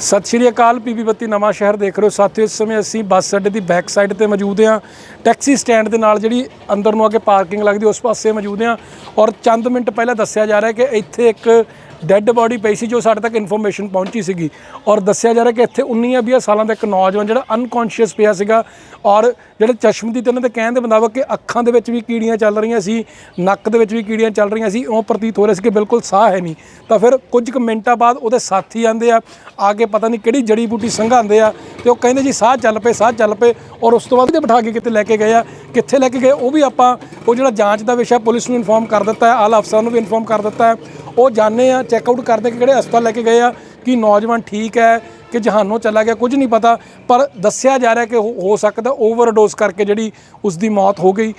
ਸਤਿ ਸ਼੍ਰੀ ਅਕਾਲ, ਪੀਪੀ ਬੱਤੀ ਨਵਾਂ ਸ਼ਹਿਰ ਦੇਖ ਰਹੇ ਹੋ। ਸਾਥੀਓ, ਇਸ ਸਮੇਂ ਅਸੀਂ ਬੱਸ ਅੱਡੇ ਦੀ ਬੈਕ ਸਾਈਡ ਤੇ ਮੌਜੂਦ ਹਾਂ। ਟੈਕਸੀ ਸਟੈਂਡ ਦੇ ਨਾਲ ਜਿਹੜੀ ਅੰਦਰ ਨੂੰ ਆ ਕੇ ਪਾਰਕਿੰਗ ਲੱਗਦੀ, ਉਸ ਪਾਸੇ ਮੌਜੂਦ ਹਾਂ। ਔਰ ਚੰਦ ਮਿੰਟ ਪਹਿਲਾਂ ਦੱਸਿਆ ਜਾ ਰਿਹਾ ਕਿ ਇੱਥੇ ਇੱਕ ਡੈੱਡ ਬਾਡੀ ਪਈ ਸੀ ਜੋ ਸਾਡੇ ਤੱਕ ਇਨਫੋਰਮੇਸ਼ਨ ਪਹੁੰਚੀ ਸੀਗੀ। ਔਰ ਦੱਸਿਆ ਜਾ ਰਿਹਾ ਕਿ ਇੱਥੇ 19 20 ਸਾਲਾਂ ਦਾ ਇੱਕ ਨੌਜਵਾਨ ਜਿਹੜਾ ਅਨਕੌਂਸ਼ੀਅਸ ਪਿਆ ਸੀਗਾ ਔਰ ਜਿਹੜੇ ਚਸ਼ਮਦੀਦ ਇਹਨਾਂ ਦੇ ਕਹਿਣ ਦੇ ਮੁਤਾਬਕ ਕਿ ਅੱਖਾਂ ਦੇ ਵਿੱਚ ਵੀ ਕੀੜੀਆਂ ਚੱਲ ਰਹੀਆਂ ਸੀ, ਨੱਕ ਦੇ ਵਿੱਚ ਵੀ ਕੀੜੀਆਂ ਚੱਲ ਰਹੀਆਂ ਸੀ ਉਹ ਪ੍ਰਤੀਤ ਹੋ ਰਿਹਾ ਸੀ ਕਿ ਬਿਲਕੁਲ ਸਾਹ ਹੈ ਨਹੀਂ। ਤਾਂ ਫਿਰ ਕੁਝ ਕੁ ਮਿੰਟਾਂ ਬਾਅਦ ਉਹਦੇ ਸਾਥੀ ਆਂਦੇ ਆ ਆ ਕੇ ਪਤਾ ਨਹੀਂ ਕਿਹੜੀ ਜੜੀ ਬੂਟੀ ਸੰਘਾਉਂਦੇ ਆ ਤੇ ਉਹ ਕਹਿੰਦੇ ਜੀ ਸਾਹ ਚੱਲ ਪਏ, ਸਾਹ ਚੱਲ ਪਏ ਔਰ ਉਸ ਤੋਂ ਬਾਅਦ ਤੇ ਬਿਠਾ ਕੇ ਕਿਤੇ ਲੈ ਕੇ ਗਏ ਆ। ਕਿੱਥੇ ਲੈ ਕੇ ਗਏ? ਉਹ ਵੀ ਆਪਾਂ ਉਹ ਜਿਹੜਾ ਜਾਂਚ ਦਾ ਵਿਸ਼ਾ ਪੁਲਿਸ ਨੂੰ ਇਨਫੋਰਮ ਕਰ ਦਿੱਤਾ ਹੈ, ਆਲਾ ਅਫਸਰਾਂ ਨੂੰ ਵੀ ਇਨਫੋਰਮ ਕਰ ਦਿੱਤਾ ਹੈ। ਉਹ ਜਾਣੇ ਆ ਚੈੱਕ ਆਊਟ ਕਰਦੇ ਕਿ ਕਿਹੜੇ ਹਸਪਤਾਲ ਲੈ ਕੇ ਗਏ ਆ, ਕਿ ਨੌਜਵਾਨ ਠੀਕ ਹੈ, ਕਿ ਜਹਾਨੋਂ ਚਲਾ ਗਿਆ, ਕੁਝ ਨਹੀਂ ਪਤਾ। ਪਰ ਦੱਸਿਆ ਜਾ ਰਿਹਾ ਕਿ ਹੋ ਹੋ ਸਕਦਾ ਓਵਰਡੋਜ਼ ਕਰਕੇ ਜਿਹੜੀ ਉਸ ਦੀ ਮੌਤ ਹੋ ਗਈ।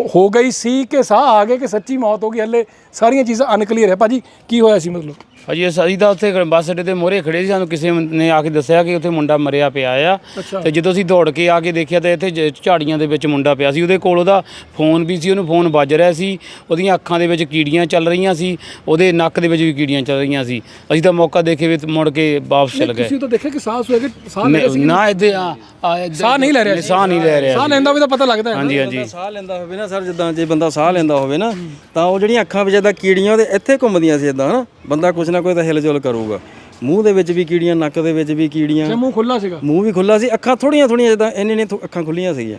ਹੋ- ਹੋ ਗਈ ਸੀ ਕਿ ਸਾਹ ਆ ਗਏ ਕਿ ਸੱਚੀ ਮੌਤ ਹੋ ਗਈ? ਹੱਲੇ ਸਾਰੀਆਂ ਚੀਜ਼ਾਂ ਅਨਕਲੀਅਰ ਹੈ। ਭਾਜੀ, ਕੀ ਹੋਇਆ ਸੀ ਮਤਲਬ? ਅਜੀ ਅਸੀਂ ਤਾਂ ਉੱਥੇ ਬੱਸ ਅੱਡੇ ਤੇ ਮੋਰੇ ਖੜੇ ਸੀ। ਸਾਨੂੰ ਕਿਸੇ ਨੇ ਆ ਕੇ ਦੱਸਿਆ ਕਿ ਉੱਥੇ ਮੁੰਡਾ ਮਰਿਆ ਪਿਆ ਆ। ਤੇ ਜਦੋਂ ਅਸੀਂ ਦੌੜ ਕੇ ਆ ਕੇ ਦੇਖਿਆ ਤਾਂ ਇੱਥੇ ਜ- ਝਾੜੀਆਂ ਦੇ ਵਿੱਚ ਮੁੰਡਾ ਪਿਆ ਸੀ। ਉਹਦੇ ਕੋਲ ਉਹਦਾ ਫੋਨ ਵੀ ਸੀ ਉਹਨੂੰ ਫੋਨ ਵੱਜ ਰਿਹਾ ਸੀ। ਉਹਦੀਆਂ ਅੱਖਾਂ ਦੇ ਵਿੱਚ ਕੀੜੀਆਂ ਚੱਲ ਰਹੀਆਂ ਸੀ। ਉਹਦੇ ਨੱਕ ਦੇ ਵਿੱਚ ਵੀ ਕੀੜੀਆਂ ਚੱਲ ਰਹੀਆਂ ਸੀ। ਅਸੀਂ ਤਾਂ ਮੌਕਾ ਦੇਖੇ ਵੀ ਮੁੜ ਕੇ ਵਾਪਸ ਚਲ ਗਏ। ਤੁਸੀਂ ਤਾਂ ਦੇਖਿਆ ਕਿ ਸਾਹ ਸੋਏ ਕਿ ਸਾਹ ਲੈ ਨਹੀਂ, ਨਾ ਇਹਦੇ ਆ ਆ ਇੱਧਰ- ਸਾਹ ਨਹੀਂ ਲੈ ਰਿਹਾ ਸੀ। ਸਾਹ ਨਹੀਂ ਲੈ ਰਿਹਾ ਸਾਹ ਲੈਂਦਾ ਵੀ ਤਾਂ ਪਤਾ ਲੱਗਦਾ ਹੈ। ਹਾਂਜੀ ਹਾਂਜੀ। ਸਾਹ ਲੈਂਦਾ ਹੋਵੇ ਨਾ ਸਰ ਜਿੱਦਾਂ ਜੇ ਬੰਦਾ ਸਾਹ ਲੈਂਦਾ ਹੋਵੇ ਨਾ ਤਾਂ ਉਹ ਜਿਹੜੀਆਂ ਅੱਖਾਂ ਵਿੱਚ ਇਦਾਂ ਕੀੜੀਆਂ ਉਹਦੇ ਇੱਥੇ ਘੁੰਮਦੀਆਂ ਸੀ ਇਦਾਂ ਹਨਾ? ਬੰਦਾ ਕੁਝ ਨਾ ਕੋਈ ਤਾਂ ਹਿਲਜੁਲ ਕਰੂਗਾ। ਮੂੰਹ ਦੇ ਵਿੱਚ ਵੀ ਕੀੜੀਆਂ ਨੱਕ ਦੇ ਵਿੱਚ ਵੀ ਕੀੜੀਆਂ। ਮੂੰਹ ਖੁੱਲਾ ਸੀਗਾ? ਮੂੰਹ ਵੀ ਖੁੱਲਾ ਸੀ ਅੱਖਾਂ ਥੋੜੀਆਂ ਥੋੜੀਆਂ ਜਿੱਦਾਂ ਇੰਨੇ ਨੇ ਅੱਖਾਂ ਖੁੱਲੀਆਂ ਸੀਗੀਆਂ।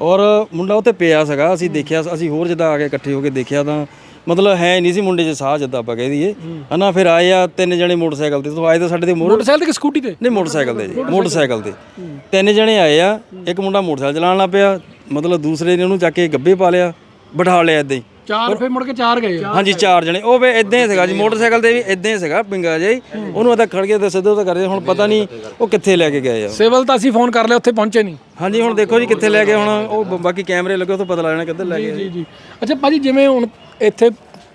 ਔਰ ਮੁੰਡਾ ਉੱਤੇ ਪਿਆ ਸੀਗਾ ਅਸੀਂ ਦੇਖਿਆ ਅਸੀਂ ਹੋਰ ਜਿੱਦਾਂ ਆ ਕੇ ਇਕੱਠੇ ਹੋ ਕੇ ਦੇਖਿਆ ਤਾਂ ਮਤਲਬ ਹੈ ਨਹੀਂ ਸੀ ਮੁੰਡੇ 'ਚ ਸਾਹ ਜਿੱਦਾਂ ਆਪਾਂ ਕਹਿ ਦਈਏ। ਹਨਾ ਫਿਰ ਆਏ ਆ ਤਿੰਨ ਜਣੇ ਮੋਟਰਸਾਈਕਲ ਤੇ ਤੋਂ ਆਏ ਤਾਂ ਸਾਡੇ ਮੋਟਰ ਮੋਟਰਸਾਈਕਲ ਤੇ ਕਿ ਸਕੂਟੀ ਤੇ? ਨਹੀਂ ਮੋਟਰਸਾਈਕਲ ਤੇ ਜੀ ਮੋਟਰਸਾਈਕਲ ਤੇ। ਤਿੰਨ ਜਣੇ ਆਏ ਆ ਇੱਕ ਮੁੰਡਾ ਮੋਟਰਸਾਈਕਲ ਚਲਾਉਣ ਲੱਗ ਪਿਆ ਮਤਲਬ ਦੂਸਰੇ ਨੇ ਉਹਨੂੰ ਚੱਕ ਕੇ ਗੱਬੇ ਪਾ ਲਿਆ ਬਿਠਾ ਲਿਆ ਇਦਾਂ ਹੀ। ਚਾਰ ਫੇਰ ਮੁੜ ਕੇ ਚਾਰ ਗਏ ਆ। ਹਾਂਜੀ ਚਾਰ ਜਣੇ। ਉਹ ਵੇ ਇਦਾਂ ਹੀ ਸੀਗਾ ਜੀ ਮੋਟਰਸਾਈਕਲ ਤੇ ਵੀ ਇਦਾਂ ਹੀ ਸੀਗਾ ਪਿੰਗਾ ਹੀ। ਉਹਨੂੰ ਅਦਾ ਖੜ ਕੇ ਤੇ ਸਿੱਧਾ ਤਾਂ ਕਰਦੇ ਹੁਣ ਪਤਾ ਨਹੀਂ ਉਹ ਕਿੱਥੇ ਲੈ ਕੇ ਗਏ ਆ। ਸਿਵਲ ਤਾਂ ਅਸੀਂ ਫੋਨ ਕਰ ਲਿਆ ਉੱਥੇ ਪਹੁੰਚੇ ਨਹੀਂ। ਹਾਂਜੀ ਹੁਣ ਦੇਖੋ ਜੀ ਕਿੱਥੇ ਲੈ ਗਏ ਹੁਣ ਉਹ ਬਾਕੀ ਕੈਮਰੇ ਲੱਗੇ ਉਹ ਤੋਂ ਪਤਾ ਲੱਗ ਜਾਣਾ ਕਿੱਧਰ ਲੈ ਗਏ ਜੀ ਜੀ। ਅੱਛਾ ਭਾਜੀ ਜਿਵੇਂ ਹੁਣ ਇੱਥੇ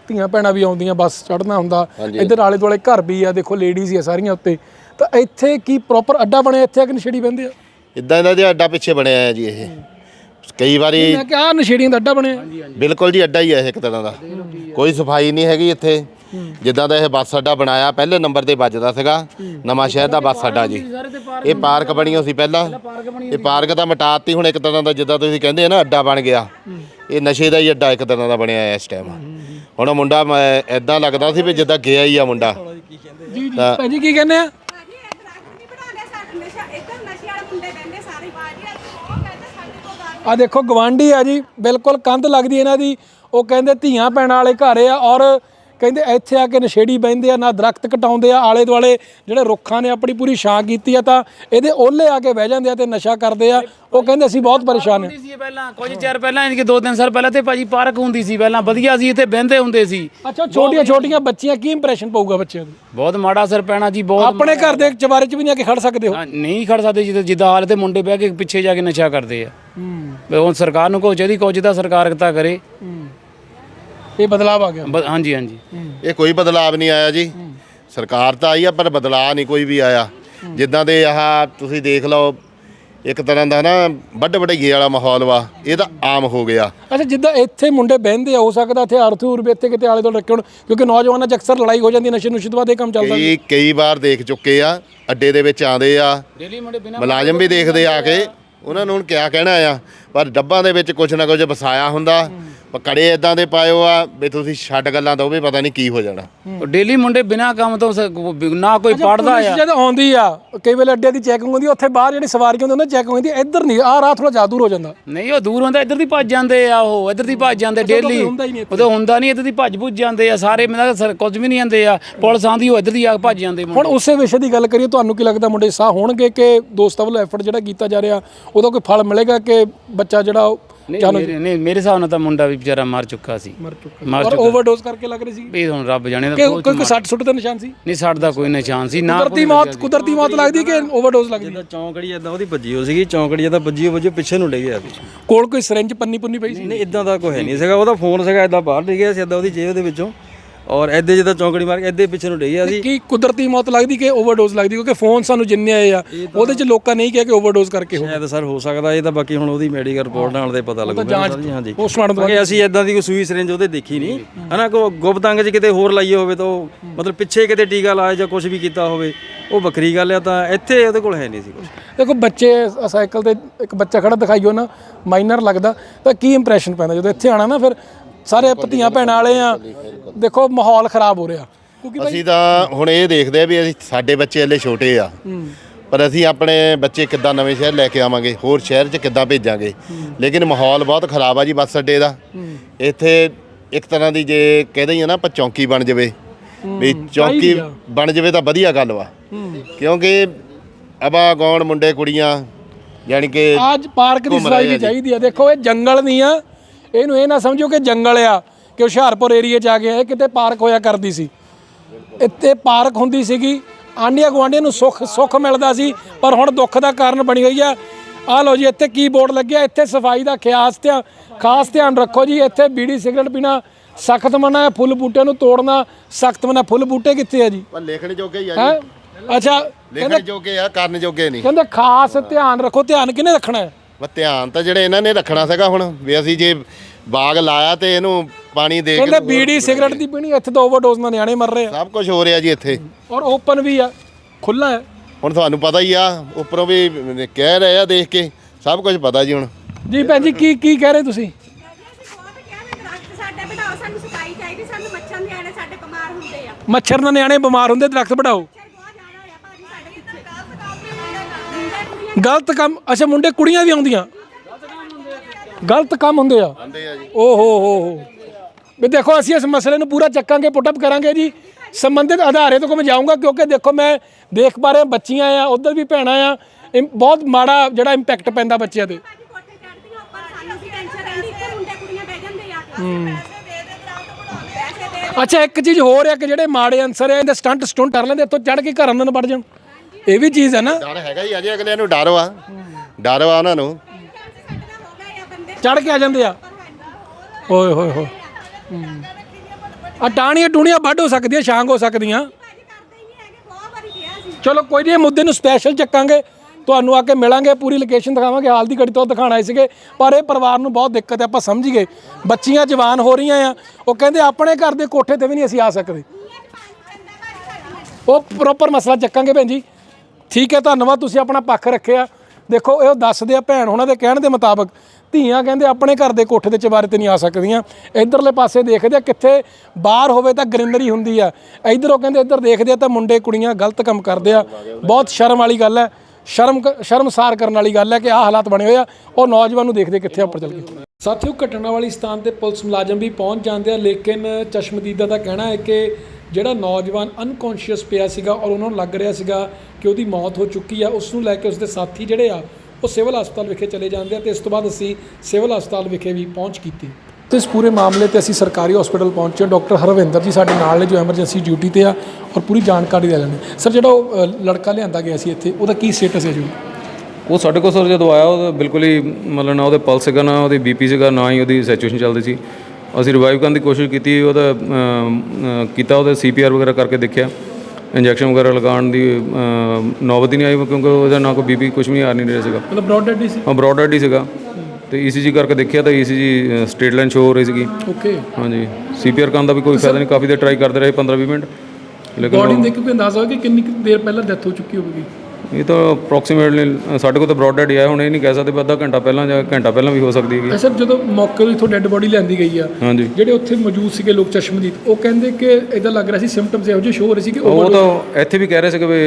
ਧੀਆਂ ਭੈਣਾਂ ਵੀ ਆਉਂਦੀਆਂ ਬੱਸ ਚੜ੍ਹਨਾ ਹੁੰਦਾ ਇੱਧਰ ਆਲੇ ਦੁਆਲੇ ਘਰ ਵੀ ਆ ਦੇਖੋ ਲੇਡੀਜ਼ ਹੀ ਆ ਸਾਰੀਆਂ ਉੱਤੇ। ਤਾਂ ਇੱਥੇ ਕੀ ਪ੍ਰੋਪਰ ਅੱਡਾ ਬਣਿਆ ਇੱਥੇ ਆ ਕਿ ਨਸ਼ੇੜੀ ਬੰਦੇ ਆ? ਇਦਾਂ ਇਹਨਾਂ ਦੇ ਅੱਡਾ ਪਿੱਛੇ ਬਣਿਆ ਹੈ ਜੀ ਇਹ। ਕਈ ਵਾਰੀ ਮੈਂ ਕਿਹਾ ਆਹ ਨਸ਼ੇੜੀਆਂ ਦਾ ਅੱਡਾ ਬਣਿਆ। ਬਿਲਕੁਲ ਜੀ ਅੱਡਾ ਹੀ ਹੈ ਇਹ ਇੱਕ ਤਰ੍ਹਾਂ ਦਾ। ਕੋਈ ਸਫ਼ਾਈ ਨਹੀਂ ਹੈਗੀ ਇੱਥੇ। ਜਿੱਦਾਂ ਦਾ ਇਹ ਬੱਸ ਅੱਡਾ ਬਣਾਇਆ ਪਹਿਲੇ ਨੰਬਰ ਤੇ ਵੱਜਦਾ ਸੀਗਾ। ਨਵਾਂ ਸ਼ਹਿਰ ਦਾ ਬੱਸ ਅੱਡਾ ਜੀ। ਇਹ ਪਾਰਕ ਬਣੀ ਹੋਈ ਸੀ ਪਹਿਲਾਂ। ਇਹ ਪਾਰਕ ਤਾਂ ਮਟਾਤੀ ਹੁਣ ਇੱਕ ਤਰ੍ਹਾਂ ਦਾ ਜਿੱਦਾਂ ਤੁਸੀਂ ਕਹਿੰਦੇ ਆ ਨਾ ਅੱਡਾ ਬਣ ਗਿਆ। ਇਹ ਨਸ਼ੇ ਦਾ ਹੀ ਅੱਡਾ ਇੱਕ ਤਰ੍ਹਾਂ ਦਾ ਬਣਿਆ ਹੈ ਇਸ ਟਾਈਮ ਹੁਣ ਉਹ ਮੁੰਡਾ ਐਦਾਂ ਲੱਗਦਾ ਸੀ ਵੀ ਜਿੱਦਾਂ ਗਿਆ ਹੀ ਆ ਮੁੰਡਾ। ਜੀ ਜੀ ਭੈਣ ਜੀ ਕੀ ਕਹਿੰਦੇ ਆ ਭਾਜੀ ਇੱਧਰ ਅੱਖ ਨਹੀਂ ਬਣਾਉਂਦੇ ਸਾਡੇ ਨਸ਼ਾ ਇੱਧਰ ਨਸ਼ੇ ਵਾਲੇ ਮੁੰਡੇ ਬਹਿੰਦੇ ਸਾਰੇ ਬਾਜੀ ਉਹ ਕਹਿੰਦੇ ਸਾਡੇ ਕੋਲ ਗੱਲ ਆ ਦੇਖੋ ਗਵਾਂਢੀ ਆ ਜੀ, ਬਿਲਕੁਲ ਕੰਧ ਲੱਗਦੀ ਇਹਨਾਂ ਦੀ। ਉਹ ਕਹਿੰਦੇ ਧੀਆਂ ਪੈਣ ਵਾਲੇ ਘਰ ਆ ਔਰ ਕਹਿੰਦੇ ਇੱਥੇ ਆ ਕੇ ਨਸ਼ੇੜੀ ਬਹਿੰਦੇ ਆ ਨਾ ਦਰਖਤ ਕਟਾਉਂਦੇ ਆ ਆਲੇ ਦੁਆਲੇ ਜਿਹੜੇ ਰੁੱਖਾਂ ਨੇ ਆਪਣੀ ਪੂਰੀ ਛਾਂ ਕੀਤੀ ਆ ਤਾਂ ਇਹਦੇ ਓਲੇ ਆ ਕੇ ਬਹਿ ਜਾਂਦੇ ਆ ਤੇ ਨਸ਼ਾ ਕਰਦੇ ਆ। ਉਹ ਕਹਿੰਦੇ ਅਸੀਂ ਬਹੁਤ ਪਰੇਸ਼ਾਨ ਹਾਂ ਹੁੰਦੀ ਸੀ ਪਹਿਲਾਂ ਕੁਝ ਚਿਰ ਪਹਿਲਾਂ ਯਾਨੀ ਕਿ ਦੋ ਤਿੰਨ ਸਾਲ ਪਹਿਲਾਂ ਤੇ ਭਾਜੀ ਪਾਰਕ ਹੁੰਦੀ ਸੀ ਪਹਿਲਾਂ ਵਧੀਆ ਸੀ ਇੱਥੇ ਬਹਿੰਦੇ ਹੁੰਦੇ ਸੀ। ਅੱਛਾ ਛੋਟੀਆਂ ਛੋਟੀਆਂ ਬੱਚੀਆਂ ਕੀ ਇੰਪ੍ਰੈਸ਼ਨ ਪਊਗਾ ਬੱਚਿਆਂ ਦੇ ਬਹੁਤ ਮਾੜਾ ਅਸਰ ਪੈਣਾ ਜੀ ਬਹੁਤ ਆਪਣੇ ਘਰ ਦੇ ਚਵਾਰੇ 'ਚ ਵੀ ਨਹੀਂ ਆ ਕੇ ਖੜ ਸਕਦੇ ਹੋ ਹਾਂ, ਨਹੀਂ ਖੜ ਸਕਦੇ ਜਿੱਦਾਂ ਜਿੱਦਾਂ ਹਾਲ ਤੇ ਮੁੰਡੇ ਬਹਿ ਕੇ ਪਿੱਛੇ ਜਾ ਕੇ ਨਸ਼ਾ ਕਰਦੇ ਆ। ਵੀ ਹੁਣ ਸਰਕਾਰ ਨੂੰ ਕੋਈ ਚਾਹੀਦੀ ਕੁਝ ਤਾਂ ਸਰਕਾਰ ਕਿਤਾ ਕਰੇ। ਇਹ ਬਦਲਾਅ ਆ ਗਿਆ। ਬ- ਹਾਂਜੀ ਹਾਂਜੀ। ਇਹ ਕੋਈ ਬਦਲਾਵ ਨਹੀਂ ਆਇਆ ਜੀ। ਸਰਕਾਰ ਤਾਂ ਆਈ ਆ ਪਰ ਬਦਲਾਅ ਨਹੀਂ ਕੋਈ ਵੀ ਆਇਆ। ਜਿੱਦਾਂ ਦੇ ਆਹ ਤੁਸੀਂ ਦੇਖ ਲਓ ਇੱਕ ਤਰ੍ਹਾਂ ਦਾ ਨਾ ਵੱਡੇ ਵਡਈਏ ਵਾਲਾ ਮਾਹੌਲ ਵਾ ਇਹ ਤਾਂ ਆਮ ਹੋ ਗਿਆ। ਅੱਛਾ ਜਿੱਦਾਂ ਇੱਥੇ ਮੁੰਡੇ ਬਹਿੰਦੇ ਆ ਹੋ ਸਕਦਾ ਇੱਥੇ ਅਰਥੂਰ ਵੀ ਇੱਥੇ ਕਿਤੇ ਆਲੇ ਦੁਆਲੇ ਰੱਖੇ ਹੋਣ ਕਿਉਂਕਿ ਨੌਜਵਾਨਾਂ 'ਚ ਅਕਸਰ ਲੜਾਈ ਹੋ ਜਾਂਦੀ ਹੈ ਨਸ਼ੇ ਨੁਸ਼ੇ ਤੋਂ ਬਾਅਦ ਇਹ ਕੰਮ ਚੱਲਦਾ ਕਈ ਕਈ ਵਾਰ ਦੇਖ ਚੁੱਕੇ ਆ ਅੱਡੇ ਦੇ ਵਿੱਚ ਆਉਂਦੇ ਆ। ਮੁਲਾਜ਼ਮ ਵੀ ਦੇਖਦੇ ਆ ਕੇ ਉਹਨਾਂ ਨੂੰ ਹੁਣ ਕਿਆ ਕਹਿਣਾ ਆ? ਪਰ ਡੱਬਾਂ ਦੇ ਵਿੱਚ ਕੁਝ ਨਾ ਕੁਝ ਵਸਾਇਆ ਹੁੰਦਾ ਪਰ ਕੜੇ ਇਦਾਂ ਦੇ ਪਾਇਓ ਆ ਵੀ ਤੁਸੀਂ ਛੱਡ ਗੱਲਾਂ ਤਾਂ ਉਹ ਵੀ ਪਤਾ ਨਹੀਂ ਕੀ ਹੋ ਜਾਣਾ। ਡੇਲੀ ਮੁੰਡੇ ਬਿਨਾਂ ਕੰਮ ਤੋਂ ਸ- ਨਾ ਕੋਈ ਪੜਦਾ ਪੁਲਿਸ ਆ। ਜਦ ਆਉਂਦੀ ਆ ਕਈ ਵੇਲੇ ਅੱਡੇ ਦੀ ਚੈਕਿੰਗ ਹੁੰਦੀ ਆ, ਉੱਥੇ ਬਾਹਰ ਜਿਹੜੀ ਸਵਾਰੀਆਂ ਹੁੰਦੀਆਂ ਉਹਨਾਂ ਚੈਕਿੰਗ ਹੁੰਦੀ ਆ, ਇੱਧਰ ਨਹੀਂ ਆਹ ਰਾਹ ਥੋੜਾ ਜ਼ਿਆਦਾ ਦੂਰ ਹੋ ਜਾਂਦਾ। ਨਹੀਂ ਉਹ ਦੂਰ ਹੁੰਦਾ ਇੱਧਰ ਦੀ ਭੱਜ ਜਾਂਦੇ ਆ ਉਹ ਇੱਧਰ ਦੀ ਭੱਜ ਜਾਂਦੇ ਡੇਲੀ ਹੁੰਦਾ ਹੀ ਨਹੀਂ ਉਦੋਂ ਹੁੰਦਾ ਨਹੀਂ ਇੱਧਰ ਦੀ ਭੱਜ ਭੁੱਜ ਜਾਂਦੇ ਆ ਸਾਰੇ ਮੇਰਾ ਕੁਝ ਵੀ ਨਹੀਂ ਆਂਦੇ ਆ ਪੁਲਿਸ ਆਂਦੀ ਉਹ ਇੱਧਰ ਦੀ ਆ ਕੇ ਭੱਜ ਜਾਂਦੇ ਮੁੰਡੇ। ਹੁਣ ਉਸੇ ਵਿਸ਼ੇ ਦੀ ਗੱਲ ਕਰੀਏ ਤੁਹਾਨੂੰ ਕੀ ਲੱਗਦਾ ਮੁੰਡੇ ਸਾਹ ਹੋਣਗੇ ਕਿ ਦੋਸਤਾਂ ਵੱਲੋਂ ਐਫਰਟ ਜਿਹੜਾ ਕੀਤਾ ਜਾ ਰਿਹਾ ਉਹਦਾ ਕੋਈ ਫਲ ਮਿਲੇਗਾ ਕਿ ਬੱਚਾ ਜਿਹੜਾ ਉਹ ਨਹੀਂ ਮੇਰੇ ਨਹੀਂ ਮੇਰੇ ਹਿਸਾਬ ਨਾਲ ਤਾਂ ਮੁੰਡਾ ਵੀ ਵਿਚਾਰਾ ਮਰ ਚੁੱਕਾ ਸੀ। ਮਰ ਚੁੱਕਾ ਔਰ ਓਵਰਡੋਜ਼ ਕਰਕੇ ਲੱਗ ਰਹੀ ਸੀ। ਵੀ ਹੁਣ ਰੱਬ ਜਾਣੇ ਦਾ ਕਿ ਕੋਈ ਕੋਈ ਸੱਟ ਸੁੱਟ ਦਾ ਨਿਸ਼ਾਨ ਸੀ। ਨਹੀਂ ਸਾਡਾ ਕੋਈ ਨਿਸ਼ਾਨ ਸੀ ਨਾ ਕੁਦਰਤੀ ਮੌਤ ਕੁਦਰਤੀ ਮੌਤ ਲੱਗਦੀ ਕਿ ਓਵਰਡੋਜ਼ ਲੱਗਦੀ? ਜਿੱਦਾਂ ਚੌਂਕੜੀ ਇਦਾਂ ਉਹਦੀ ਭੱਜੀ ਹੋ ਸੀਗੀ ਚੌਂਕੜੀ ਇਦਾਂ ਭੱਜੀ ਹੋ ਵਜੋ ਪਿੱਛੇ ਨੂੰ ਡੇ ਗਿਆ। ਸੀ ਕੋਲ ਕੋਈ ਸਿਰੰਜ ਪੰਨੀ ਪੁੰਨੀ ਪਈ ਸੀ? ਨਹੀਂ ਇਦਾਂ ਦਾ ਕੋਈ ਹੈ ਨਹੀਂ ਸੀਗਾ। ਉਹਦਾ ਫੋਨ ਸੀਗਾ ਇਦਾਂ ਬਾਹਰ ਡਿੱਗਿਆ ਸੀ ਇਦਾਂ ਉਹਦੀ ਜੇਬ ਦੇ ਵਿੱਚੋਂ। ਔਰ ਐਦੇ ਜਿੱਦਾਂ ਚੌਂਕੜੀ ਮਾਰ ਕੇ ਐਦੇ ਪਿੱਛੇ ਨੂੰ ਡਿੱਗਿਆ ਸੀ। ਕੀ ਕੁਦਰਤੀ ਮੌਤ ਲੱਗਦੀ ਕਿ ਓਵਰਡੋਜ਼ ਲੱਗਦੀ? ਕਿਉਂਕਿ ਫੋਨ ਸਾਨੂੰ ਜਿੰਨੇ ਆਏ ਆ ਉਹਦੇ ਚ ਲੋਕਾਂ ਨਹੀਂ ਕਿਹਾ ਕਿ ਓਵਰਡੋਜ਼ ਕਰਕੇ ਹੋ ਸ਼ਾਇਦ ਸਰ ਹੋ ਸਕਦਾ ਇਹ ਤਾਂ ਬਾਕੀ ਹੁਣ ਉਹਦੀ ਮੈਡੀਕਲ ਰਿਪੋਰਟ ਨਾਲ ਦੇ ਪਤਾ ਲੱਗੂਗਾ ਹਾਂਜੀ। postmortem ਤੋਂ ਅਸੀਂ ਇਦਾਂ ਦੀ ਕੋਈ ਸੂਈ ਸਿਰਿੰਜ ਉਹਦੇ ਦੇਖੀ ਨਹੀਂ। ਹਨਾ ਕੋ ਗੁਪਤੰਗ 'ਚ ਕਿਤੇ ਹੋਰ ਲਾਈਏ ਹੋਵੇ ਤਾਂ ਉਹ ਮਤਲਬ ਪਿੱਛੇ ਕਿਤੇ ਟੀਕਾ ਲਾਇਆ ਜਾਂ ਕੁਝ ਵੀ ਕੀਤਾ ਹੋਵੇ ਉਹ ਵੱਖਰੀ ਗੱਲ ਆ ਤਾਂ ਇੱਥੇ ਉਹਦੇ ਕੋਲ ਹੈ ਨਹੀਂ ਸੀ ਕੁਝ ਦੇਖੋ ਬੱਚੇ ਸਾਈਕਲ ਤੇ ਇੱਕ ਬੱਚਾ ਖੜਾ ਦਿਖਾਈਓ ਨਾ ਮਾਈਨਰ ਲੱਗਦਾ ਤਾਂ ਕੀ ਇੰਪ੍ਰੈਸ਼ਨ ਪੈਂਦਾ? ਜਦੋਂ ਇੱਥੇ ਆਣਾ ਨਾ ਫਿਰ ਸਾਰੇ ਪਤੀਆਂ ਭੈਣਾਂ ਵਾਲੇ ਆ। ਦੇਖੋ ਮਾਹੌਲ ਖਰਾਬ ਹੋ ਰਿਹਾ। ਕਿਉਂਕਿ ਅਸੀਂ ਤਾਂ ਹੁਣ ਇਹ ਦੇਖਦੇ ਆ ਵੀ ਅਸੀਂ ਸਾਡੇ ਬੱਚੇ ਹਲੇ ਛੋਟੇ ਆ। ਪਰ ਅਸੀਂ ਆਪਣੇ ਬੱਚੇ ਕਿੱਦਾਂ ਨਵੇਂ ਸ਼ਹਿਰ ਲੈ ਕੇ ਆਵਾਂਗੇ ਹੋਰ ਸ਼ਹਿਰ 'ਚ ਕਿੱਦਾਂ ਭੇਜਾਂਗੇ? ਲੇਕਿਨ ਮਾਹੌਲ ਬਹੁਤ ਖਰਾਬ ਆ ਜੀ ਬੱਸ ਅੱਡੇ ਦਾ। ਇੱਥੇ ਇੱਕ ਤਰ੍ਹਾਂ ਦੀ ਜੇ ਕਹਦੇ ਆ ਨਾ ਆਪਾਂ ਚੌਂਕੀ ਬਣ ਜਾਵੇ। ਵੀ ਚੌਂਕੀ ਬਣ ਜਾਵੇ ਤਾਂ ਵਧੀਆ ਗੱਲ ਵਾ। ਕਿਉਂਕਿ ਅਬਾ ਗੌਣ ਮੁੰਡੇ ਕੁੜੀਆਂ ਯਾਨੀ ਕਿ ਅੱਜ ਪਾਰਕ ਦੀ ਸਫ਼ਾਈ ਵੀ। ਚਾਹੀਦੀ ਆ। ਦੇਖੋ ਇਹ ਜੰਗਲ ਨਹੀਂ ਆ ਇਹਨੂੰ ਇਹ ਨਾ ਸਮਝੋ ਕਿ ਜੰਗਲ ਆ ਕਿ ਹੁਸ਼ਿਆਰਪੁਰ ਏਰੀਏ ਚ ਆ ਗਿਆ ਇਹ ਕਿਤੇ ਪਾਰਕ ਹੋਇਆ ਕਰਦੀ ਸੀ। ਇੱਥੇ ਪਾਰਕ ਹੁੰਦੀ ਸੀਗੀ ਆਂਡੀਆਂ ਗੁਆਂਢੀਆਂ ਨੂੰ ਸੁੱਖ ਸੁੱਖ ਮਿਲਦਾ ਸੀ ਪਰ ਹੁਣ ਦੁੱਖ ਦਾ ਕਾਰਨ ਬਣੀ ਹੋਈ ਆ। ਆਹ ਲਓ ਜੀ ਇੱਥੇ ਕੀ ਬੋਰਡ ਲੱਗਿਆ ਇੱਥੇ ਸਫ਼ਾਈ ਦਾ ਖਿਆਸ ਧਿਆਨ ਖਾਸ ਧਿਆਨ ਰੱਖੋ ਜੀ ਇੱਥੇ ਬੀੜੀ ਸਿਗਰਟ ਪੀਣਾ ਸਖਤ ਮਨਾ ਹੈ ਫੁੱਲ ਬੂਟਿਆਂ ਨੂੰ ਤੋੜਨਾ ਸਖਤ ਮਨਾ ਫੁੱਲ ਬੂਟੇ ਕਿੱਥੇ ਆ ਜੀ? ਪਰ ਲਿਖਣ ਜੋਗੇ ਹੀ ਆ ਹੈ? ਜੀ ਅੱਛਾ ਲਿਖਣ ਜੋਗੇ ਆ ਕਰਨ ਜੋਗੇ ਨਹੀਂ। ਕਹਿੰਦੇ ਖਾਸ ਧਿਆਨ ਰੱਖੋ ਧਿਆਨ ਕਿਹਨੇ ਰੱਖਣਾ ਹੈ? ਬਸ ਧਿਆਨ ਤਾਂ ਜਿਹੜੇ ਇਹਨਾਂ ਨੇ ਰੱਖਣਾ ਸੀਗਾ ਹੁਣ ਵੀ ਅਸੀਂ ਜੇ ਬਾਗ ਲਾਇਆ ਤੇ ਇਹਨੂੰ ਪਾਣੀ ਦੇ ਕਹਿੰਦੇ ਕੇ ਬੀੜੀ ਸਿਗਰਟ ਦੀ ਪੀਣੀ ਇੱਥੇ ਤਾਂ ਓਵਰਡੋਜ਼ ਨਾਲ ਨਿਆਣੇ ਮਰ ਰਹੇ ਆ। ਸਭ ਕੁਝ ਹੋ ਰਿਹਾ ਜੀ ਇੱਥੇ। ਔਰ ਓਪਨ ਵੀ ਆ ਖੁੱਲਾ ਹੈ। ਹੁਣ ਤੁਹਾਨੂੰ ਪਤਾ ਹੀ ਆ ਉੱਪਰੋਂ ਵੀ ਕਹਿ ਰਹੇ ਆ ਦੇਖ ਕੇ ਸਭ ਕੁਝ ਪਤਾ ਜੀ ਹੁਣ। ਜੀ ਭੈਣ ਜੀ ਕੀ ਕੀ ਕਹਿ ਰਹੇ ਤੁਸੀਂ? ਵਧਾਓ ਮੱਛਰ ਨਾਲ ਨਿਆਣੇ ਬਿਮਾਰ ਹੁੰਦੇ ਦਰਖਤ ਵਢਾਓ। ਮੱਛਰ ਬਹੁਤ ਜ਼ਿਆਦਾ ਹੋਇਆ ਭਾਜੀ ਸਾਡੇ ਪਿੱਛੇ ਗਲਤ ਕੰਮ ਵੀ ਮੁੰਡੇ ਕਰਦੇ ਕੁੜੀਆਂ ਗਲਤ ਕੰਮ ਅੱਛਾ ਮੁੰਡੇ ਕੁੜੀਆਂ ਵੀ ਆਉਂਦੀਆਂ। ਗਲਤ ਕੰਮ ਹੁੰਦੇ ਆ। ਆਂਦੇ ਆ ਜੀ। ਓ ਹੋ ਹੋ ਹੋ। ਵੀ ਦੇਖੋ ਅਸੀਂ ਇਸ ਮਸਲੇ ਨੂੰ ਪੂਰਾ ਚੱਕਾਂਗੇ ਪੁੱਟ ਅਪ ਕਰਾਂਗੇ ਜੀ। ਸੰਬੰਧਿਤ ਅਧਾਰੇ ਤੋਂ ਮੈਂ ਜਾਊਂਗਾ ਕਿਉਂਕਿ ਦੇਖੋ ਮੈਂ ਦੇਖ ਪਾ ਰਿਹਾ ਬੱਚੀਆਂ ਆ ਉਧਰ ਵੀ ਭੈਣਾਂ ਆ। ਇਮ- ਬਹੁਤ ਮਾੜਾ ਜਿਹੜਾ ਇੰਪੈਕਟ ਪੈਂਦਾ ਬੱਚਿਆਂ ਤੇ। ਆ ਅੱਛਾ ਇੱਕ ਚੀਜ਼ ਹੋਰ ਹੈ ਕਿ ਜਿਹੜੇ ਮਾੜੇ ਅਨਸਰ ਆ ਇਹਦੇ ਸਟੰਟ ਸਟੁੰਟ ਕਰ ਲੈਂਦੇ ਇੱਥੋਂ ਚੜ ਕੇ ਘਰ ਨੂੰ ਵੜ ਜਾਣ। ਇਹ ਵੀ ਚੀਜ਼ ਹੈ ਨਾ। ਡਰ ਹੈਗਾ ਹੀ ਅਜੇ ਅਗਲਿਆਂ ਨੂੰ ਡਰ ਵਾ ਡਰ ਵਾ ਉਹਨਾਂ ਨੂੰ ਸਾਡੇ ਨਾਲ ਹੋ ਗਏ ਆ ਬੰਦੇ ਚੜ ਕੇ ਆ ਜਾਂਦੇ ਆ। ਓਏ ਹੋਏ ਹੋਏ। ਆ ਟਾਣੀਆਂ ਟੂਣੀਆਂ ਵੱਢ ਹੋ ਸਕਦੀਆਂ, ਛਾਂਗ ਹੋ ਸਕਦੀਆਂ। ਚਲੋ ਕੋਈ ਨਹੀਂ ਇਹ ਮੁੱਦੇ ਨੂੰ ਸਪੈਸ਼ਲ ਚੱਕਾਂਗੇ। ਤੁਹਾਨੂੰ ਆ ਕੇ ਮਿਲਾਂਗੇ, ਪੂਰੀ ਲੋਕੇਸ਼ਨ ਦਿਖਾਵਾਂਗੇ। ਹਾਲ ਦੀ ਘੜੀ ਤੋਂ ਦਿਖਾਣਾ ਸੀਗੇ, ਪਰ ਇਹ ਪਰਿਵਾਰ ਨੂੰ ਬਹੁਤ ਦਿੱਕਤ ਹੈ ਆਪਾਂ ਸਮਝ ਗਏ। ਬੱਚੀਆਂ ਜਵਾਨ ਹੋ ਰਹੀਆਂ ਆ। ਉਹ ਕਹਿੰਦੇ ਆਪਣੇ ਘਰ ਦੇ ਕੋਠੇ ਤੇ ਵੀ ਨਹੀਂ ਅਸੀਂ ਆ ਸਕਦੇ। ਉਹ ਪ੍ਰੋਪਰ ਮਸਲਾ ਚੱਕਾਂਗੇ ਭੈਣ ਜੀ। ਠੀਕ ਹੈ, ਧੰਨਵਾਦ, ਤੁਸੀਂ ਆਪਣਾ ਪੱਖ ਰੱਖਿਆ। ਦੇਖੋ, ਇਹ ਦੱਸਦੇ ਆ ਭੈਣ, ਉਹਨਾਂ ਦੇ ਕਹਿਣ ਦੇ ਮੁਤਾਬਕ ਧੀਆਂ ਕਹਿੰਦੇ ਆਪਣੇ ਘਰ ਦੇ ਕੋਠੇ ਦੇ ਚਵਾਰੇ ਤੇ ਨਹੀਂ ਆ ਸਕਦੀਆਂ। ਇਧਰਲੇ ਪਾਸੇ ਦੇਖਦੇ ਆ ਕਿੱਥੇ ਬਾਹਰ ਹੋਵੇ ਤਾਂ ਗ੍ਰੀਨਰੀ ਹੁੰਦੀ ਆ। ਇਧਰੋਂ ਕਹਿੰਦੇ, ਇੱਧਰ ਦੇਖਦੇ ਆ ਤਾਂ ਮੁੰਡੇ, ਕੁੜੀਆਂ ਗਲਤ ਕੰਮ ਕਰਦੇ ਆ। ਬਹੁਤ ਸ਼ਰਮ ਵਾਲੀ ਗੱਲ ਹੈ। ਸ਼ਰਮ ਸ਼ਰਮਸਾਰ ਕਰਨ ਵਾਲੀ ਗੱਲ ਹੈ ਕਿ ਆਹ ਹਾਲਾਤ ਬਣੇ ਹੋਏ ਆ। ਉਹ ਨੌਜਵਾਨ ਨੂੰ ਦੇਖਦੇ ਕਿੱਥੇ ਉੱਪਰ ਚੱਲ ਗਏ। ਸਾਥੀਓ, ਘਟਨਾ ਵਾਲੀ ਸਥਾਨ ਤੇ ਪੁਲਿਸ ਮੁਲਾਜ਼ਮ ਵੀ ਪਹੁੰਚ ਜਾਂਦੇ ਆ, ਲੇਕਿਨ ਚਸ਼ਮਦੀਦਾ ਦਾ ਕਹਿਣਾ ਹੈ ਕਿ ਜਿਹੜਾ ਨੌਜਵਾਨ ਅਨਕੌਂਸ਼ੀਅਸ ਪਿਆ ਸੀਗਾ ਔਰ ਉਹਨਾਂ ਨੂੰ ਲੱਗ ਰਿਹਾ ਸੀਗਾ ਕਿ ਉਹਦੀ ਮੌਤ ਹੋ ਚੁੱਕੀ ਆ, ਉਸ ਨੂੰ ਲੈ ਕੇ ਉਸਦੇ ਸਾਥੀ ਜਿਹੜੇ ਆ, ਉਹ ਸਿਵਲ ਹਸਪਤਾਲ ਵਿਖੇ ਚਲੇ ਜਾਂਦੇ ਆ ਤੇ ਇਸ ਤੋਂ ਬਾਅਦ ਅਸੀਂ ਸਿਵਲ ਹਸਪਤਾਲ ਵਿਖੇ ਵੀ ਪਹੁੰਚ ਕੀਤੀ। ਤੇ ਇਸ ਪੂਰੇ ਮਾਮਲੇ ਤੇ ਅਸੀਂ ਸਰਕਾਰੀ ਹਸਪੀਟਲ ਪਹੁੰਚੇ ਡਾਕਟਰ ਹਰਵਿੰਦਰ ਜੀ ਸਾਡੇ ਨਾਲ ਨੇ, ਜੋ ਐਮਰਜੈਂਸੀ ਡਿਊਟੀ ਤੇ ਆ ਔਰ ਪੂਰੀ ਜਾਣਕਾਰੀ ਲੈ ਲੈਣੇ ਸਰ ਜਿਹੜਾ ਉਹ ਲੜਕਾ ਲਿਆਂਦਾ ਗਿਆ ਸੀ ਇੱਥੇ, ਉਹਦਾ ਕੀ ਸਟੇਟਸ ਹੈ ਜੀ? ਉਹ ਸਾਡੇ ਕੋਲ ਸਰ ਜਦੋਂ ਆਇਆ, ਉਹ ਬਿਲਕੁਲ ਹੀ ਮਤਲਬ ਨਾ ਉਹਦੇ ਪਲਸ ਸੀਗਾ, ਨਾ ਉਹਦੀ ਬੀਪੀ ਸੀਗਾ, ਨਾ ਹੀ ਉਹਦੀ ਸੈਚੁਏਸ਼ਨ ਚੱਲਦੀ ਸੀ। ਅਸੀਂ ਰਿਵਾਈਵ ਕਰਨ ਦੀ ਕੋਸ਼ਿਸ਼ ਕੀਤੀ ਉਹਦਾ ਕੀਤਾ ਉਹਦੇ ਸੀਪੀਆਰ ਵਗੈਰਾ ਕਰਕੇ ਦੇਖਿਆ। ਇੰਜੈਕਸ਼ਨ ਵਗੈਰਾ ਲਗਾਉਣ ਦੀ ਨੌਬਤ ਹੀ ਨਹੀਂ ਆਈ ਕਿਉਂਕਿ ਉਹਦਾ ਨਾ ਕੋਈ ਬੀਪੀ ਕੁਝ ਵੀ ਆ ਨਹੀਂ ਰਿਹਾ ਸੀਗਾ। ਮਤਲਬ ਬ੍ਰੌਡ ਡੈਡ ਸੀ? ਹਾਂ ਬ੍ਰੌਡ ਡੈਡ ਹੀ ਸੀਗਾ। ਤੇ ਈਸੀਜੀ ਕਰਕੇ ਦੇਖਿਆ ਤਾਂ ਈਸੀਜੀ ਸਟੇਟ ਲਾਈਨ ਸ਼ੋ ਹੋ ਰਹੀ ਸੀਗੀ। ਓਕੇ ਹਾਂਜੀ। ਸੀਪੀਆਰ ਕਰਨ ਦਾ ਵੀ ਕੋਈ ਫਾਇਦਾ ਨਹੀਂ ਕਾਫੀ ਦੇਰ ਟਰਾਈ ਕਰਦੇ ਰਹੇ 15 20 ਮਿੰਟ। ਲੇਕਿਨ ਬੋਡੀ ਦੇਖ ਕੇ ਅੰਦਾਜ਼ਾ ਹੋਇਆ ਕਿ ਕਿੰਨੀ ਕੁ ਦੇਰ ਪਹਿਲਾਂ ਡੈਥ ਹੋ ਚੁੱਕੀ ਹੋਵੇਗੀ? ਇਹ ਤਾਂ ਅਪਰੋਕਸੀਮੇਟਲੀ ਸਾਡੇ ਕੋਲ ਤਾਂ ਬ੍ਰੌਡ ਡੈਡ ਹੀ ਆਇਆ ਹੁਣ ਇਹ ਨਹੀਂ ਕਹਿ ਸਕਦੇ ਵੀ ਅੱਧਾ ਘੰਟਾ ਪਹਿਲਾਂ ਜਾਂ ਘੰਟਾ ਪਹਿਲਾਂ ਵੀ ਹੋ ਸਕਦੀ ਹੈਗੀ। ਸਰ ਜਦੋਂ ਮੌਕੇ ਤੋਂ ਇਥੋਂ ਡੈੱਡ ਬੋਡੀ ਲਿਆਂਦੀ ਗਈ ਆ ਹਾਂਜੀ। ਜਿਹੜੇ ਉੱਥੇ ਮੌਜੂਦ ਸੀਗੇ ਲੋਕ ਚਸ਼ਮਦੀਦ ਉਹ ਕਹਿੰਦੇ ਕਿ ਇਦਾਂ ਲੱਗ ਰਿਹਾ ਸੀ ਸਿੰਪਟਮਸ ਇਹੋ ਜਿਹੇ ਸ਼ੋ ਹੋ ਰਹੇ ਸੀ ਕਿ ਉਹ ਤਾਂ ਇੱਥੇ ਵੀ ਕਹਿ ਰਹੇ ਸੀਗੇ ਵੀ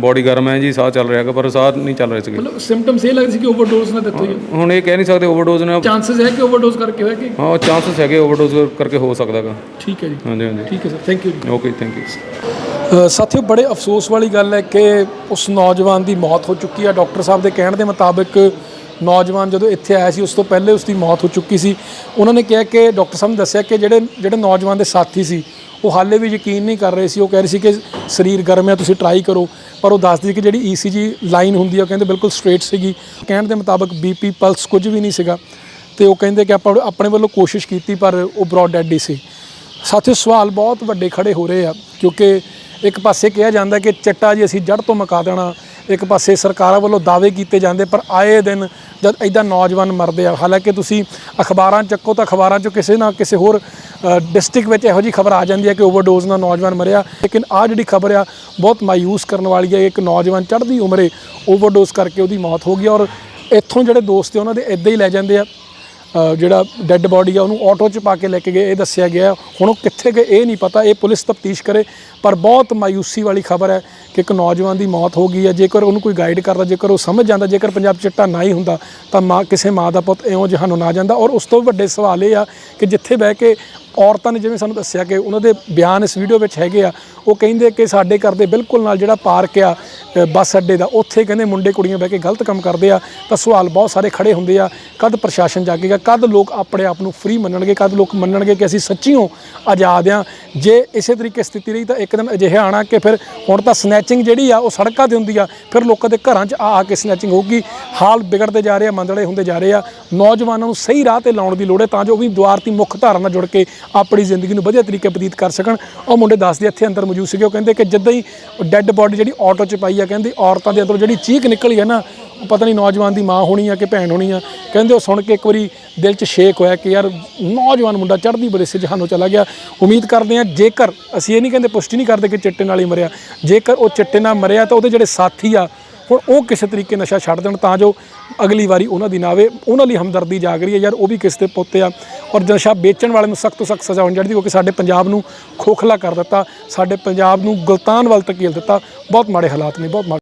ਬੋਡੀ ਗਰਮ ਹੈ ਜੀ ਸਾਹ ਚੱਲ ਰਿਹਾ ਹੈਗਾ ਪਰ ਸਾਹ ਨਹੀਂ ਚੱਲ ਰਹੇ ਸੀਗੇ। ਮਤਲਬ ਸਿੰਪਟਮਸ ਇਹ ਲੱਗ ਰਹੀ ਸੀ ਕਿ ਓਵਰਡੋਜ਼ ਹੋਈ ਹੈ ਹੁਣ ਇਹ ਕਹਿ ਨਹੀਂ ਸਕਦੇ ਓਵਰਡੋਜ਼ ਨੇ ਚਾਂਸਸ ਹੈ ਕਿ ਓਵਰਡੋਜ਼ ਕਰਕੇ ਹੋਇਆ ਕਿ ਹਾਂ ਚਾਂਸਸ ਹੈਗੇ ਓਵਰਡੋਜ਼ ਕਰਕੇ ਹੋ ਸਕਦਾ ਹੈਗਾ। ਠੀਕ ਹੈ ਜੀ। ਹਾਂਜੀ ਹਾਂਜੀ। ਠੀਕ ਹੈ sir thank you okay thank you ਸਾਥੀਓ, ਬੜੇ ਅਫਸੋਸ ਵਾਲੀ ਗੱਲ ਹੈ ਕਿ ਉਸ ਨੌਜਵਾਨ ਦੀ ਮੌਤ ਹੋ ਚੁੱਕੀ ਹੈ। ਡਾਕਟਰ ਸਾਹਿਬ ਦੇ ਕਹਿਣ ਦੇ ਮੁਤਾਬਕ ਨੌਜਵਾਨ ਜਦੋਂ ਇੱਥੇ ਆਇਆ ਸੀ, ਉਸ ਤੋਂ ਪਹਿਲੇ ਉਸ ਦੀ ਮੌਤ ਹੋ ਚੁੱਕੀ ਸੀ। ਉਹਨਾਂ ਨੇ ਕਿਹਾ ਕਿ ਡਾਕਟਰ ਸਾਹਿਬ ਨੇ ਦੱਸਿਆ ਕਿ ਜਿਹੜੇ ਜਿਹੜੇ ਨੌਜਵਾਨ ਦੇ ਸਾਥੀ ਸੀ, ਉਹ ਹਾਲੇ ਵੀ ਯਕੀਨ ਨਹੀਂ ਕਰ ਰਹੇ ਸੀ। ਉਹ ਕਹਿ ਰਹੇ ਸੀ ਕਿ ਸਰੀਰ ਗਰਮ ਹੈ, ਤੁਸੀਂ ਟਰਾਈ ਕਰੋ। ਪਰ ਉਹ ਦੱਸਦੀ ਕਿ ਜਿਹੜੀ ਈਸੀਜੀ ਲਾਈਨ ਹੁੰਦੀ ਹੈ ਉਹ ਕਹਿੰਦੇ ਬਿਲਕੁਲ ਸਟ੍ਰੇਟ ਸੀਗੀ। ਕਹਿਣ ਦੇ ਮੁਤਾਬਕ ਬੀਪੀ ਪਲਸ ਕੁਝ ਵੀ ਨਹੀਂ ਸੀਗਾ। ਤੇ ਉਹ ਕਹਿੰਦੇ ਕਿ ਆਪਾਂ ਆਪਣੇ ਵੱਲੋਂ ਕੋਸ਼ਿਸ਼ ਕੀਤੀ, ਪਰ ਉਹ ਬ੍ਰੌਡ ਡੈਡ ਹੀ ਸੀ। ਸਾਥੀਓ, ਸਵਾਲ ਬਹੁਤ ਵੱਡੇ ਖੜੇ ਹੋ ਰਹੇ ਆ, ਕਿਉਂਕਿ ਇੱਕ ਪਾਸੇ ਕਿਹਾ ਜਾਂਦਾ ਕਿ ਚਿੱਟਾ ਜੀ ਅਸੀਂ ਜੜ ਤੋਂ ਮੁਕਾ ਦੇਣਾ, ਇੱਕ ਪਾਸੇ ਸਰਕਾਰਾਂ ਵੱਲੋਂ ਦਾਅਵੇ ਕੀਤੇ ਜਾਂਦੇ, ਪਰ ਆਏ ਦਿਨ ਜਦ ਐਦਾਂ ਨੌਜਵਾਨ ਮਰਦੇ ਆ, ਹਾਲਾਂਕਿ ਤੁਸੀਂ ਅਖਬਾਰਾਂ ਚੱਕੋ ਤਾਂ ਅਖਬਾਰਾਂ 'ਚੋਂ ਕਿਸੇ ਨਾ ਕਿਸੇ ਹੋਰ ਡਿਸਟ੍ਰਿਕਟ ਵਿੱਚ ਇਹੋ ਜੀ ਖਬਰ ਆ ਜਾਂਦੀ ਹੈ ਕਿ ਓਵਰਡੋਜ਼ ਨਾਲ ਨੌਜਵਾਨ ਮਰਿਆ, ਲੇਕਿਨ ਆ ਜਿਹੜੀ ਖਬਰ ਆ, ਬਹੁਤ ਮਾਯੂਸ ਕਰਨ ਵਾਲੀ ਹੈ, ਇੱਕ ਨੌਜਵਾਨ ਚੜ੍ਹਦੀ ਉਮਰੇ ਓਵਰਡੋਜ਼ ਕਰਕੇ ਉਹਦੀ ਮੌਤ ਹੋ ਗਈ ਔਰ ਇੱਥੋਂ ਜਿਹੜੇ ਦੋਸਤ ਆ ਉਹਨਾਂ ਦੇ ਇੱਦਾਂ ਹੀ ਲੈ ਜਾਂਦੇ ਆ। ਜਿਹੜਾ ਡੈੱਡ ਬੋਡੀ ਆ, ਉਹਨੂੰ ਆਟੋ 'ਚ ਪਾ ਕੇ ਲੈ ਕੇ ਗਏ, ਇਹ ਦੱਸਿਆ ਗਿਆ। ਹੁਣ ਉਹ ਕਿੱਥੇ ਗਏ, ਇਹ ਨਹੀਂ ਪਤਾ, ਇਹ ਪੁਲਿਸ ਤਫਤੀਸ਼ ਕਰੇ। ਪਰ ਬਹੁਤ ਮਾਯੂਸੀ ਵਾਲੀ ਖਬਰ ਹੈ ਕਿ ਇੱਕ ਨੌਜਵਾਨ ਦੀ ਮੌਤ ਹੋ ਗਈ ਹੈ। ਜੇਕਰ ਉਹਨੂੰ ਕੋਈ ਗਾਈਡ ਕਰਦਾ, ਜੇਕਰ ਉਹ ਸਮਝ ਜਾਂਦਾ, ਜੇਕਰ ਪੰਜਾਬ ਚਿੱਟਾ ਨਾ ਹੀ ਹੁੰਦਾ, ਤਾਂ ਮਾਂ, ਕਿਸੇ ਮਾਂ ਦਾ ਪੁੱਤ ਇਉਂ ਜਹਾਨੋਂ ਨਾ ਜਾਂਦਾ। ਔਰ ਉਸ ਤੋਂ ਵੱਡੇ ਸਵਾਲ ਇਹ ਆ ਕਿ ਜਿੱਥੇ ਬਹਿ ਕੇ ਔਰਤਾਂ ਨੇ ਜਿਵੇਂ ਸਾਨੂੰ ਦੱਸਿਆ ਕਿ ਉਹਨਾਂ ਦੇ ਬਿਆਨ ਇਸ ਵੀਡੀਓ ਵਿੱਚ ਹੈਗੇ ਆ, ਉਹ ਕਹਿੰਦੇ ਕਿ ਸਾਡੇ ਘਰ ਦੇ ਬਿਲਕੁਲ ਨਾਲ ਜਿਹੜਾ ਪਾਰਕ ਆ ਬੱਸ ਅੱਡੇ ਦਾ, ਉੱਥੇ ਕਹਿੰਦੇ ਮੁੰਡੇ ਕੁੜੀਆਂ ਬਹਿ ਕੇ ਗਲਤ ਕੰਮ ਕਰਦੇ ਆ, ਤਾਂ ਸਵਾਲ ਬਹੁਤ ਸਾਰੇ ਖੜੇ ਹੁੰਦੇ ਆ, ਕਦ ਪ੍ਰਸ਼ਾਸਨ ਜਾਗੇਗਾ, ਕਦ ਲੋਕ ਆਪਣੇ ਆਪ ਨੂੰ ਫ੍ਰੀ ਮੰਨਣਗੇ, ਕਦ ਲੋਕ ਮੰਨਣਗੇ ਕਿ ਅਸੀਂ ਸੱਚੀਓ ਆਜ਼ਾਦ ਆ। ਜੇ ਇਸੇ ਤਰੀਕੇ ਸਥਿਤੀ ਰਹੀ ਤਾਂ ਇੱਕ ਦਿਨ ਅਜਿਹਾ ਆਣਾ ਕਿ ਫਿਰ ਹੁਣ ਤਾਂ ਸਨੈਚਿੰਗ ਜਿਹੜੀ ਆ, ਉਹ ਸੜਕਾਂ ਤੇ ਹੁੰਦੀ ਆ, ਫਿਰ ਲੋਕਾਂ ਦੇ ਘਰਾਂ 'ਚ ਆ ਆ ਕੇ ਸਨੈਚਿੰਗ ਹੋਊਗੀ। ਹਾਲ ਵਿਗੜਦੇ ਜਾ ਰਹੇ ਆ, ਮੰਦੜੇ ਹੁੰਦੇ ਜਾ ਰਹੇ ਆ। ਨੌਜਵਾਨਾਂ ਨੂੰ ਸਹੀ ਰਾਹ ਤੇ ਲਾਉਣ ਦੀ ਲੋੜ ਹੈ, ਤਾਂ ਜੋ ਉਹ ਵੀ ਦੁਆਰ ਦੀ ਮੁੱਖ ਧਾਰਾ ਨਾਲ ਜੁੜ ਕੇ ਆਪਣੀ ਜ਼ਿੰਦਗੀ ਨੂੰ ਵਧੀਆ ਤਰੀਕੇ ਬਤੀਤ ਕਰ ਸਕਣ। ਉਹ ਮੁੰਡੇ ਦੱਸਦੇ ਇੱਥੇ ਅੰਦਰ ਮੌਜੂਦ ਸੀਗੇ। ਉਹ ਕਹਿੰਦੇ ਕਿ ਜਿੱਦਾਂ ਹੀ ਡੈੱਡ ਬੋਡੀ ਜਿਹੜੀ ਆਟੋ 'ਚ ਪਾਈ ਆ, ਕਹਿੰਦੇ ਔਰਤਾਂ ਦੇ ਅੰਦਰੋਂ ਜਿਹੜੀ ਚੀਕ ਨਿਕਲੀ ਹੈ ਨਾ, ਉਹ ਪਤਾ ਨਹੀਂ ਨੌਜਵਾਨ ਦੀ ਮਾਂ ਹੋਣੀ ਆ ਕਿ ਭੈਣ ਹੋਣੀ ਆ। ਕਹਿੰਦੇ ਉਹ ਸੁਣ ਕੇ ਇੱਕ ਵਾਰੀ ਦਿਲ 'ਚ ਸ਼ੇਕ ਹੋਇਆ ਕਿ ਯਾਰ ਨੌਜਵਾਨ ਮੁੰਡਾ ਚੜ੍ਹਦੀ ਬਰੇਸੇ ਜਹਾਨੋਂ ਚਲਾ ਗਿਆ। ਉਮੀਦ ਕਰਦੇ ਆ ਜੇਕਰ, ਅਸੀਂ ਇਹ ਨਹੀਂ ਕਹਿੰਦੇ ਪੁਸ਼ਟੀ ਨਹੀਂ ਕਰਦੇ ਕਿ ਚਿੱਟੇ ਨਾਲ ਹੀ ਮਰਿਆ। ਜੇਕਰ ਉਹ ਚਿੱਟੇ ਨਾਲ ਮਰਿਆ ਤਾਂ ਉਹਦੇ ਜਿਹੜੇ ਸਾਥੀ ਆ ਹੁਣ ਉਹ ਕਿਸੇ ਤਰੀਕੇ ਨਸ਼ਾ ਛੱਡ ਦੇਣ ਤਾਂ ਜੋ ਅਗਲੀ ਵਾਰੀ ਉਹਨਾਂ ਦੀ ਨਾ ਆਵੇ। ਉਹਨਾਂ ਲਈ ਹਮਦਰਦੀ ਜਾਗ ਰਹੀ ਹੈ ਯਾਰ, ਉਹ ਵੀ ਕਿਸ ਦੇ ਪੁੱਤ ਆ। ਔਰ ਨਸ਼ਾ ਵੇਚਣ ਵਾਲੇ ਨੂੰ ਸਖਤ ਤੋਂ ਸਖਤ ਸਜ਼ਾ ਹੋਣੀ ਚਾਹੀਦੀ ਕਿਉਂਕਿ ਸਾਡੇ ਪੰਜਾਬ ਨੂੰ ਖੋਖਲਾ ਕਰ ਦਿੱਤਾ, ਸਾਡੇ ਪੰਜਾਬ ਨੂੰ ਗਲਤਾਨ ਵੱਲ ਧਕੇਲ ਦਿੱਤਾ। ਬਹੁਤ ਮਾੜੇ ਹਾਲਾਤ ਨੇ, ਬਹੁਤ ਮਾੜੇ